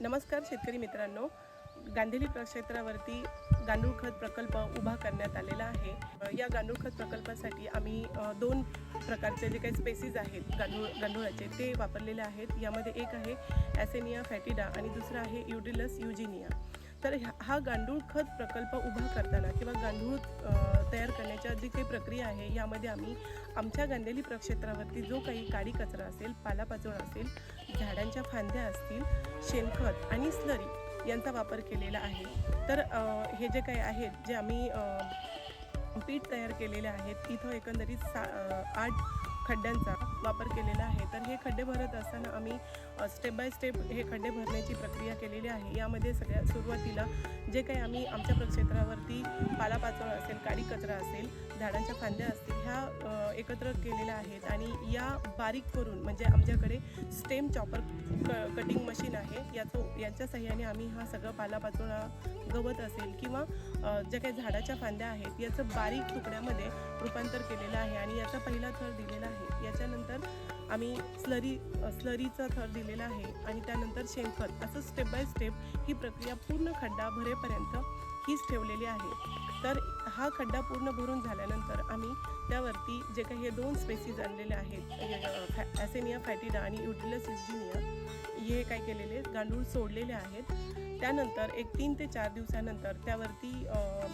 नमस्कार शेतकरी मित्रांनो. गांधीली प्रक्षेत्रावरती गांडूळ खत प्रकल्प उभा करण्यात आलेला आहे. या गांडूळ खत प्रकल्पासाठी आम्ही दोन प्रकारचे जे काही स्पेसीज आहेत गांडूळ गांडुळाचे ते वापरलेले आहेत. यामध्ये एक आहे ॲसेनिया फॅटिडा आणि दुसरं आहे युडिलस युजिनिया तर ह्या- हा गांडूळ खत प्रकल्प उभा करताना किंवा गांडूळ तयार करण्याच्या जी काही प्रक्रिया आहे यामध्ये आम्ही आमच्या गांधेली प्रक्षेत्रावरती जो काही काडी कचरा असेल पालापाचोळा असेल झाडांच्या फांद्या असतील शेणखत आणि स्लरी यांचा वापर केलेला आहे. तर हे जे काही आहेत जे आम्ही पीठ तयार केलेले आहेत इथं एकंदरीत सा आठ खड्ड्यांचा वापर केलेला आहे. तर हे खड्डे भरत असताना आम्ही स्टेप बाय स्टेप हे खड्डे भरण्याची प्रक्रिया केलेली आहे. यामध्ये सगळ्या सुरुवातीला जे काही आम्ही आमच्या प्रक्षेत्रावरती पालापाचोळा असेल काडी कचरा असेल झाडांच्या फांद्या असतील ह्या एकत्र केलेल्या आहेत आणि या बारीक करून म्हणजे आमच्याकडे स्टेम चॉपर क कटिंग मशीन आहे. याचो यांच्या सहाय्याने आम्ही हा सगळं पालापाचोळा गवत असेल किंवा ज्या काही झाडाच्या फांद्या आहेत याचं बारीक तुकड्यामध्ये रूपांतर केलेलं आहे आणि याचा पहिला थर दिलेला आहे. याच्यानंतर आम्ही स्लरी स्लरीचा थर दिलेला आहे आणि त्यानंतर शेणखत. असं स्टेप बाय स्टेप ही प्रक्रिया पूर्ण खड्डा भरेपर्यंत हीच ठेवलेली आहे. तर हा खड्डा पूर्ण भरून झाल्यानंतर आम्ही त्यावरती जे काही हे दोन स्पेसीज आणलेले आहेत ॲसेनिया फॅटिडा आणि युटिलस इजिनिया हे काय केलेले गांडूळ सोडलेले आहेत. त्यानंतर एक तीन ते चार दिवसानंतर त्यावरती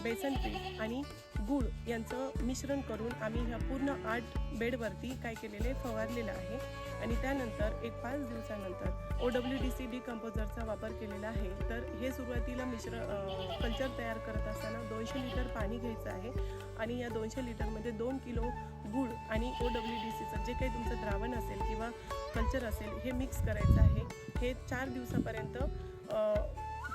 बेसन पीठ आणि गूळ यांचं मिश्रण करून आम्ही ह्या पूर्ण आठ बेडवरती काय केलेले फवारलेलं आहे. आणि त्यानंतर एक पाच दिवसानंतर O W D C D कंपोजरचा वापर केलेला आहे. तर हे सुरुवातीला मिश्र कल्चर तयार करत असताना दोनशे लिटर पाणी घ्यायचं आहे. आणि या दोनशे लिटरमध्ये दोन किलो गूळ आणि ओ डब्ल्यू डी सीचं जे काही तुमचं द्रावण असेल किंवा कल्चर असेल हे मिक्स करायचं आहे. हे चार दिवसापर्यंत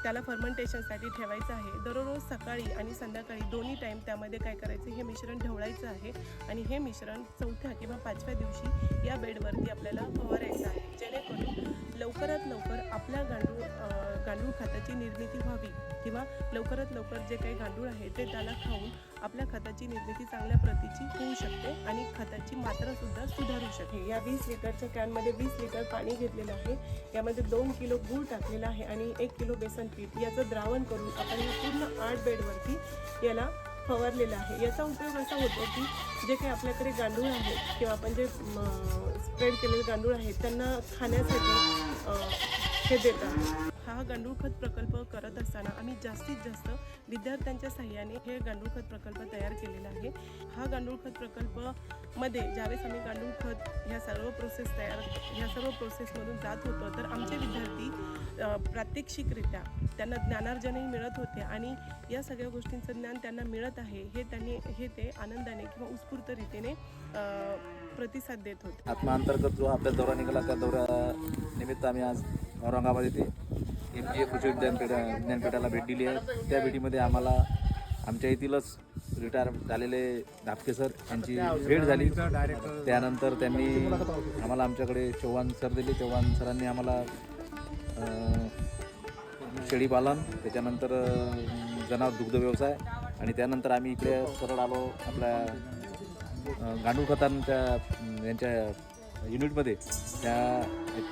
त्याला फर्मेंटेशनसाठी ठेवायचं आहे. दररोज सकाळी आणि संध्याकाळी दोन्ही टाईम त्यामध्ये काय करायचं हे मिश्रण ढवळायचं आहे आणि हे मिश्रण चौथ्या किंवा पाचव्या दिवशी या बेडवरती आपल्याला फवारायचं आहे. जेणेकरून लवकरात लवकर आपल्या गांडूळ गांडूळ खताची निर्मिती व्हावी किंवा लवकरात लवकर जे काही गांडूळ आहे ते त्याला खाऊन आपल्या खताची निर्मिती चांगल्या प्रतीची होऊ शकते आणि खताची मात्रासुद्धा सुधारू शकते. या वीस लिटरच्या कॅनमध्ये वीस लिटर पाणी घेतलेलं आहे. यामध्ये दोन किलो गूळ टाकलेला आहे आणि एक किलो बेसन पीठ. याचं द्रावण करून आपण हे पूर्ण आठ बेडवरती याला फवारलेलं आहे. याचा उपयोग असा होतो की जे काही आपल्याकडे गांडूळ आहेत किंवा आपण जे स्प्रेड केलेले गांडूळ आहेत त्यांना खाण्यासाठी हे देतात. हा गांडूळ खत प्रकल्प करत असताना आम्ही जास्तीत जास्त विद्यार्थ्यांच्या सहाय्याने हे गांडूळ खत प्रकल्प तयार केलेला आहे. हा गांडूळ खत प्रकल्पमध्ये ज्यावेळेस आम्ही गांडूळ खत ह्या सर्व प्रोसेस तयार ह्या सर्व प्रोसेसमधून जात होतो तर आमचे विद्यार्थी प्रात्यक्षिकरित्या त्यांना ज्ञानार्जनही मिळत होते आणि या सगळ्या गोष्टींचं ज्ञान त्यांना मिळत आहे हे त्यांनी हे ते आनंदाने किंवा उत्स्फूर्त रीतीने प्रतिसाद देत होते. आत्मांतर्गत जो आपल्या दौरा निघाला त्या दौऱ्या निमित्त आम्ही आज औरंगाबाद येथे एम जी ए कृषी विज्ञानपीठा विज्ञानपीठाला भेट दिली आहे. त्या भेटीमध्ये आम्हाला आमच्या येथीलच रिटायर झालेले धापके सर यांची भेट झाली. त्यानंतर त्यांनी आम्हाला आमच्याकडे चव्हाण सर दिले. चव्हाण सरांनी आम्हाला शेळीपालन त्याच्यानंतर जनावर दुग्ध व्यवसाय आणि त्यानंतर आम्ही इकडे सरळ आलो आपल्या गांडूळ खतांच्या यांच्या युनिटमध्ये त्या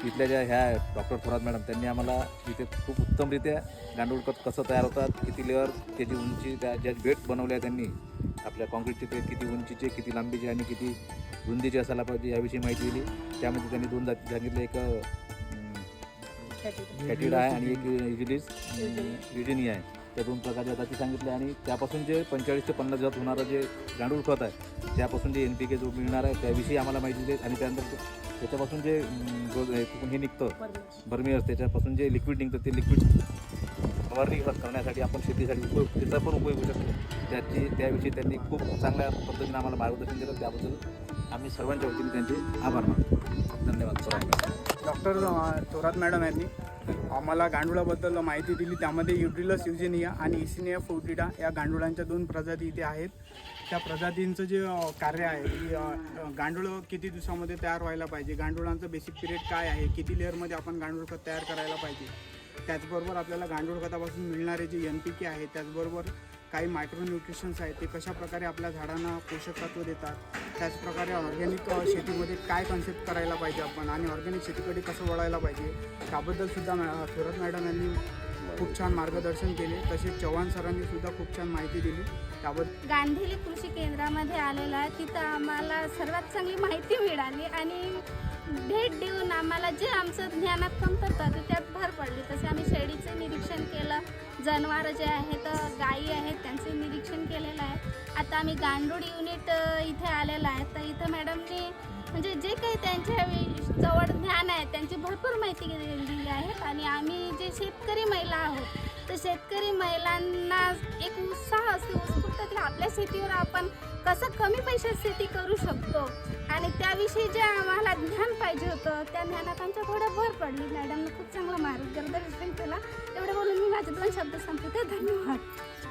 तिथल्या ज्या ह्या डॉक्टर थोरात मॅडम त्यांनी आम्हाला इथे खूप उत्तमरित्या गांडूळ खत कसं तयार होतात किती लेअर त्याची उंची त्या ज्या बेट बनवल्या त्यांनी आपल्या कॉन्क्रीटचे ते किती उंचीचे किती लांबीचे आणि किती रुंदीचे असायला पाहिजे याविषयी माहिती दिली. त्यामध्ये त्यांनी दोन जाती सांगितले एक कॅटिडा आहे आणि एक युजिलिस युजिनी आहे. त्या दोन प्रकारच्या जाती सांगितल्या आणि त्यापासून जे पंचेचाळीस ते पन्नास जात होणारं जे गांडूळ खत आहे त्यापासून जे एन पी के जो मिळणार आहे त्याविषयी आम्हाला माहिती दिली आणि त्यानंतर तो- त्याच्यापासून जे हे निघतं? बर्मिअर्स त्याच्यापासून जे लिक्विड निघतं ते लिक्विड फवारणी खत करण्यासाठी आपण शेतीसाठी उपयोग त्याचा पण उपयोग होऊ शकतो. त्याची त्याविषयी त्यांनी खूप चांगल्या पद्धतीने आम्हाला मार्गदर्शन दिलं त्याबद्दल आम्ही सर्वांच्या वतीने त्यांचे आभार मानतो. धन्यवाद. सर डॉक्टर थोरात मॅडम यांनी आम्हाला गांडुळाबद्दल माहिती दिली. त्यामध्ये युट्रिलस युजेनिया आणि इसिनिया फोर्टिडा या गांडुळांच्या दोन प्रजाती इथे आहेत. त्या प्रजातींचं जे कार्य आहे की गांडूळ किती दिवसामध्ये तयार व्हायला पाहिजे? गांडुळांचं बेसिक पिरियड काय आहे? किती लेअरमध्ये आपण गांडूळ खत तयार करायला पाहिजे? त्याचबरोबर आपल्याला गांडूळ खतापासून मिळणारे जे एन पी के आहे त्याचबरोबर काही मायक्रोन्युट्रिशन्स आहेत ते कशाप्रकारे आपल्या झाडांना पोषक तत्व देतात त्याचप्रकारे ऑर्गॅनिक शेतीमध्ये काय कन्सेप्ट करायला पाहिजे आपण आणि ऑर्गॅनिक शेतीकडे कसं वळायला पाहिजे त्याबद्दलसुद्धा मॅ थोरात मॅडम यांनी खूप छान मार्गदर्शन केले तसेच चव्हाण सरांनी सुद्धा खूप छान माहिती दिली त्याबद्दल गांधीली कृषी केंद्रामध्ये आलेला आहे तिथं आम्हाला सर्वात चांगली माहिती मिळाली आणि भेट देऊन आम्हाला जे आमचं ज्ञानात कमतरता होती त्यात भर पडली. तसे आम्ही शेळीचं निरीक्षण केलं जनावरं जे आहेत गायी आहेत त्यांचे निरीक्षण केलेलं आहे. आता आम्ही गांडूळ युनिट इथे आलेलं आहे. तर इथं मॅडमनी म्हणजे जे काही त्यांच्या जवळ ज्ञान आहे त्यांची भरपूर माहिती दिलेली आहे. आणि आम्ही जे शेतकरी महिला आहोत तर शेतकरी महिलांना एक उत्साह असतो उत्स्फूर्त की आपल्या शेतीवर आपण कसं कमी पैशात शेती करू शकतो? आणि त्याविषयी जे आम्हाला ज्ञान पाहिजे होतं त्या ज्ञानात आमच्या थोडं भर पडली. मॅडमनं खूप चांगलं मार्गदर्शन केला. एवढं बोलून मी माझे दोन शब्द संपवते. धन्यवाद.